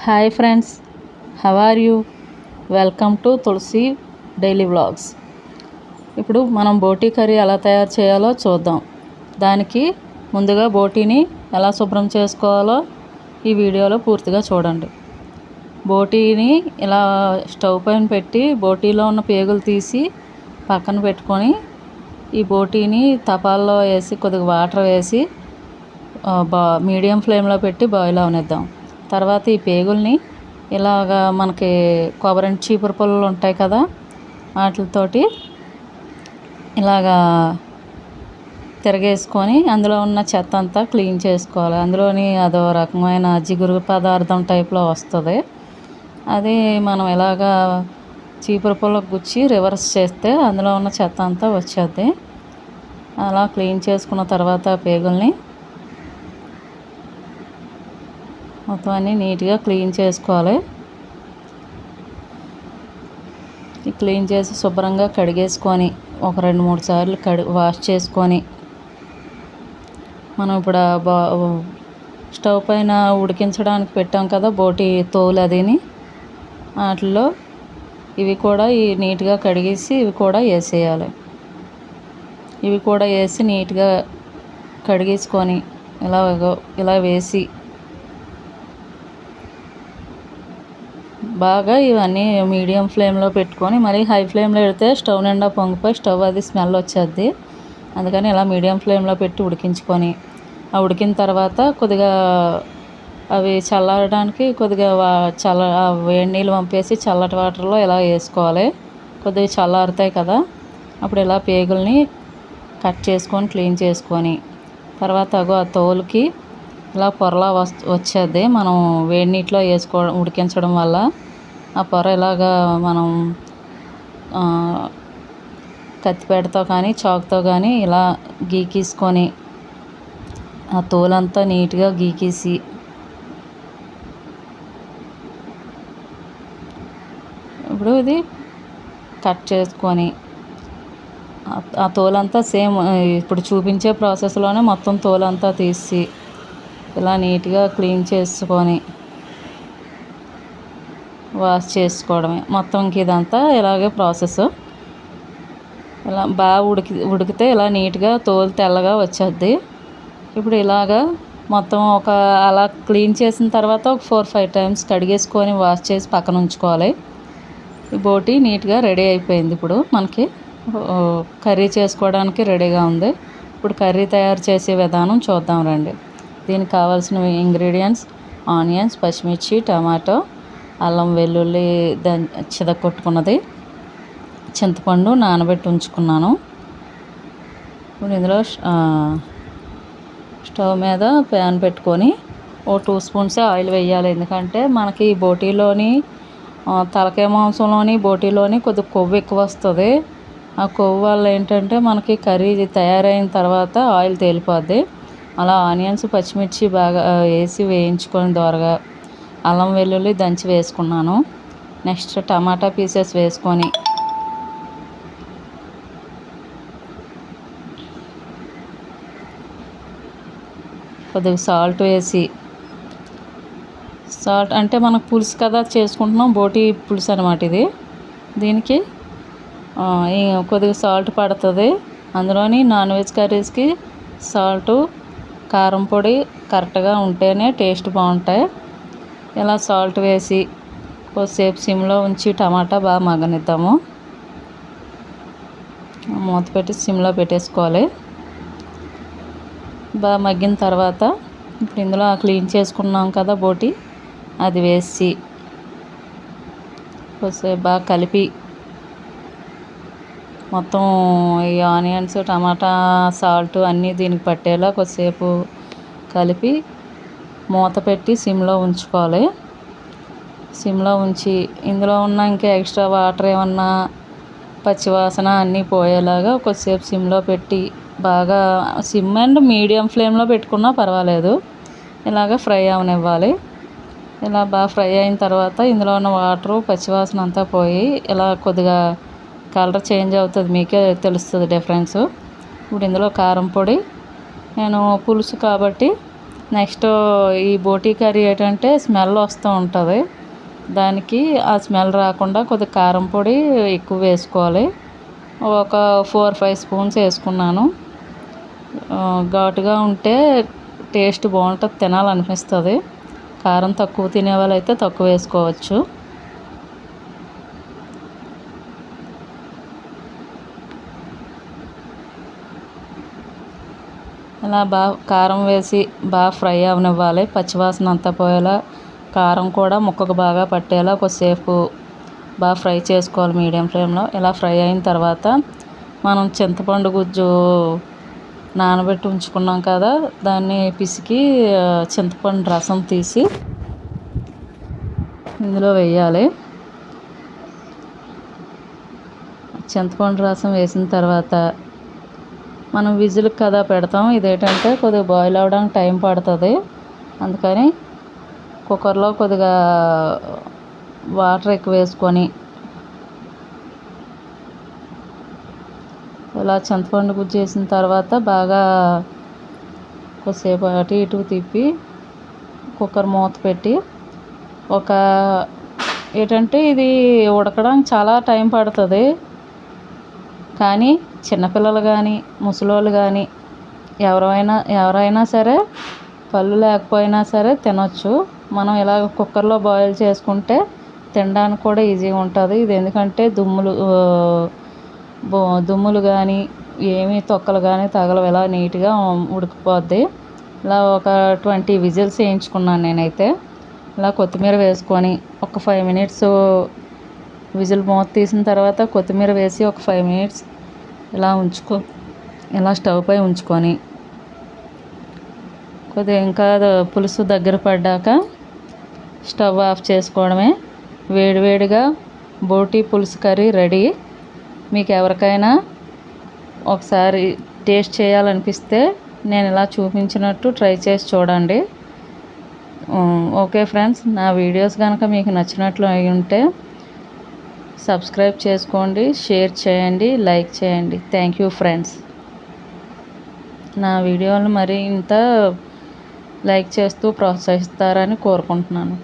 Hi friends how are you welcome to Tulasi daily vlogs ఇప్పుడు మనం బోటీ curry ఎలా తయారు చేయాలో చూద్దాం. దానికి ముందుగా బోటీని ఎలా శుభ్రం చేసుకోవాలో ఈ వీడియోలో పూర్తిగా చూడండి. బోటీని ఇలా స్టవ్ పైన పెట్టి బోటీలో ఉన్న పేగులు తీసి పక్కన పెట్టుకొని ఈ బోటీని తపాల్లో వేసి కొద్దిగా వాటర్ వేసి బా మీడియం ఫ్లేమ్లో పెట్టి బాయిల్ అవనిద్దాం. తర్వాత ఈ పేగుల్ని ఇలాగా మనకి కొబ్బరి చీపురు పుల్లలు ఉంటాయి కదా వాటితోటి ఇలాగా తిరగేసుకొని అందులో ఉన్న చెత్త అంతా క్లీన్ చేసుకోవాలి. అందులోని అదో రకమైన జిగురు పదార్థం టైప్లో వస్తుంది. అది మనం ఇలాగా చీపురు పుల్లకు గుచ్చి రివర్స్ చేస్తే అందులో ఉన్న చెత్త అంతా వచ్చేది అలా క్లీన్ చేసుకున్న తర్వాత పేగుల్ని మొత్తం అన్నీ నీట్గా క్లీన్ చేసుకోవాలి. ఈ క్లీన్ చేసి శుభ్రంగా కడిగేసుకొని ఒక రెండు మూడు సార్లు కడి వాష్ చేసుకొని మనం ఇప్పుడు బా స్టవ్ పైన ఉడికించడానికి పెట్టాం కదా బోటి తోలు అదిని వాటిలో ఇవి కూడా ఈ నీట్గా కడిగేసి ఇవి కూడా వేసేయాలి. ఇవి కూడా వేసి నీట్గా కడిగేసుకొని ఇలా ఇలా వేసి బాగా ఇవన్నీ మీడియం ఫ్లేమ్లో పెట్టుకొని మరీ హై ఫ్లేమ్లో పెడితే స్టవ్ నిండా పొంగిపోయి స్టవ్ అది స్మెల్ వచ్చేది అందుకని ఇలా మీడియం ఫ్లేమ్లో పెట్టి ఉడికించుకొని ఆ ఉడికిన తర్వాత కొద్దిగా అవి చల్లారడానికి కొద్దిగా వా- చల్ల వేడి నీళ్ళు పంపేసి చల్లటి వాటర్లో ఇలా వేసుకోవాలి. కొద్దిగా చల్లారుతాయి కదా అప్పుడు ఇలా పేగుల్ని కట్ చేసుకొని క్లీన్ చేసుకొని తర్వాత అగో ఆ తోలుకి ఇలా పొరలా వస్ వచ్చేది మనం వేడి నీటిలో వేసుకోవడం ఉడికించడం వల్ల ఆ పొర ఇలాగా మనం కత్తిపేటతో కానీ చాకుతో కానీ ఇలా గీకేసుకొని ఆ తోలంతా నీట్గా గీకేసి ఇప్పుడు ఇది కట్ చేసుకొని ఆ- ఆ తోలంతా సేమ్ ఇప్పుడు చూపించే ప్రాసెస్లోనే మొత్తం తోలంతా తీసి ఇలా నీట్గా క్లీన్ చేసుకొని వాష్ చేసుకోవడమే. మొత్తం ఇంక ఇదంతా ఇలాగే ప్రాసెస్. ఇలా బాగా ఉడికి ఉడికితే ఇలా నీట్గా తోలు తెల్లగా వచ్చేద్ది. ఇప్పుడు ఇలాగా మొత్తం ఒక అలా క్లీన్ చేసిన తర్వాత ఒక ఫోర్ ఫైవ్ టైమ్స్ కడిగేసుకొని వాష్ చేసి పక్కన ఉంచుకోవాలి. ఈ బోటి నీట్గా రెడీ అయిపోయింది ఇప్పుడు మనకి. కర్రీ చేసుకోవడానికి రెడీగా ఉంది. ఇప్పుడు కర్రీ తయారు చేసే విధానం చూద్దాం రండి. దీనికి కావాల్సిన ఇంగ్రీడియంట్స్ ఆనియన్స్ పచ్చిమిర్చి టమాటో అల్లం వెల్లుల్లి దం చిదకొట్టుకున్నది చింతపండు నానబెట్టి ఉంచుకున్నాను. ఇప్పుడు ఇందులో స్టవ్ మీద ప్యాన్ పెట్టుకొని ఓ టూ స్పూన్స్ ఆయిల్ వేయాలి ఎందుకంటే మనకి ఈ బోటీలోని తలకాయ మాంసంలోని బోటీలోని కొద్దిగా కొవ్వు ఎక్కువ వస్తుంది. ఆ కొవ్వు వల్ల ఏంటంటే మనకి కర్రీ తయారైన తర్వాత ఆయిల్ తేలిపోద్ది. అలా ఆనియన్స్ పచ్చిమిర్చి బాగా వేసి వేయించుకొని దోరగా అల్లం వెల్లుల్లి దంచి వేసుకున్నాను. నెక్స్ట్ టమాటా పీసెస్ వేసుకొని కొద్దిగా సాల్ట్ వేసి సాల్ట్ అంటే మనకు పులుసు కదా చేసుకుంటున్నాం బోటి పులుసు అనమాట ఇది. దీనికి కొద్దిగా సాల్ట్ పడుతుంది. అందులోని నాన్ వెజ్ కర్రీస్కి సాల్టు కారం పొడి కరెక్ట్గా ఉంటేనే టేస్ట్ బాగుంటాయి. ఇలా సాల్ట్ వేసి కొద్దిసేపు సిమ్లో ఉంచి టమాటా బాగా మగ్గనిద్దాము. మూత పెట్టి సిమ్లో పెట్టేసుకోవాలి. బాగా మగ్గిన తర్వాత ఇప్పుడు ఇందులో క్లీన్ చేసుకున్నాం కదా బోటి అది వేసి కొద్దిసేపు బాగా కలిపి మొత్తం ఈ ఆనియన్స్ టమాటా సాల్ట్ అన్నీ దీనికి పట్టేలా కొద్దిసేపు కలిపి మూత పెట్టి సిమ్లో ఉంచుకోవాలి. సిమ్లో ఉంచి ఇందులో ఉన్న ఇంకా ఎక్స్ట్రా వాటర్ ఏమన్నా పచ్చివాసన అన్నీ పోయేలాగా కొద్దిసేపు సిమ్లో పెట్టి బాగా సిమ్ అండ్ మీడియం ఫ్లేమ్లో పెట్టుకున్నా పర్వాలేదు. ఇలాగ ఫ్రై అవనివ్వాలి. ఇలా బాగా ఫ్రై అయిన తర్వాత ఇందులో ఉన్న వాటరు పచ్చివాసన అంతా పోయి ఇలా కొద్దిగా కలర్ చేంజ్ అవుతుంది మీకే తెలుస్తుంది డిఫరెన్స్. ఇప్పుడు ఇందులో కారం పొడి నేను పులుసు కాబట్టి నెక్స్ట్ ఈ బోటీ కర్రీ ఏంటంటే స్మెల్ వస్తూ ఉంటుంది. దానికి ఆ స్మెల్ రాకుండా కొద్దిగా కారం పొడి ఎక్కువ వేసుకోవాలి. ఒక ఫోర్ ఫైవ్ స్పూన్స్ వేసుకున్నాను. ఘాటుగా ఉంటే టేస్ట్ బాగుంటుంది తినాలనిపిస్తుంది. కారం తక్కువ తినే వాళ్ళైతే తక్కువ వేసుకోవచ్చు. అలా బాగా కారం వేసి బాగా ఫ్రై అవనివ్వాలి. పచ్చివాసన అంతా పోయేలా కారం కూడా ముక్కకు బాగా పట్టేలా కొద్దిసేపు బాగా ఫ్రై చేసుకోవాలి మీడియం ఫ్లేమ్లో. ఇలా ఫ్రై అయిన తర్వాత మనం చింతపండు గుజ్జు నానబెట్టి ఉంచుకున్నాం కదా దాన్ని పిసికి చింతపండు రసం తీసి ఇందులో వేయాలి. చింతపండు రసం వేసిన తర్వాత మనం విజిల్కి కదా పెడతాం. ఇదేంటంటే కొద్దిగా బాయిల్ అవ్వడానికి టైం పడుతుంది. అందుకని కుక్కర్లో కొద్దిగా వాటర్ ఎక్కువ వేసుకొని ఇలా చింతపండు గుజ్జు వేసిన తర్వాత బాగా కొద్దిసేపు అటు ఇటు తిప్పి కుక్కర్ మూత పెట్టి ఒక ఏంటంటే ఇది ఉడకడానికి చాలా టైం పడుతుంది. కానీ చిన్నపిల్లలు కానీ ముసలోళ్ళు కానీ ఎవరైనా ఎవరైనా సరే పళ్ళు లేకపోయినా సరే తినొచ్చు. మనం ఇలాగ కుక్కర్లో బాయిల్ చేసుకుంటే తినడానికి కూడా ఈజీగా ఉంటుంది. ఇది ఎందుకంటే దుమ్ములు దుమ్ములు కానీ ఏమీ తొక్కలు కానీ తగలవు. ఇలా నీట్గా ఉడికిపోద్ది. ఇలా ఒక ట్వంటీ విజిల్స్ వేయించుకున్నాను నేనైతే. ఇలా కొత్తిమీర వేసుకొని ఒక ఫైవ్ మినిట్స్ విజిల్ మూత తీసిన తర్వాత కొత్తిమీర వేసి ఒక ఫైవ్ మినిట్స్ ఇలా ఉంచుకో ఇలా స్టవ్ పై ఉంచుకొని. కొద్దిగా ఇంకా పులుసు దగ్గర పడ్డాక స్టవ్ ఆఫ్ చేసుకోవడమే. వేడివేడిగా బోటి పులుసు కర్రీ రెడీ. మీకు ఎవరికైనా ఒకసారి టేస్ట్ చేయాలనిపిస్తే నేను ఇలా చూపించినట్టు ట్రై చేసి చూడండి. ఓకే ఫ్రెండ్స్ నా వీడియోస్ కనుక మీకు నచ్చినట్లు అయి ఉంటే సబ్స్క్రైబ్ చేసుకోండి షేర్ చేయండి లైక్ చేయండి. థ్యాంక్ యూ ఫ్రెండ్స్ నా వీడియోలు మరి ఇంత లైక్ చేస్తూ ప్రోత్సహిస్తారని కోరుకుంటున్నాను.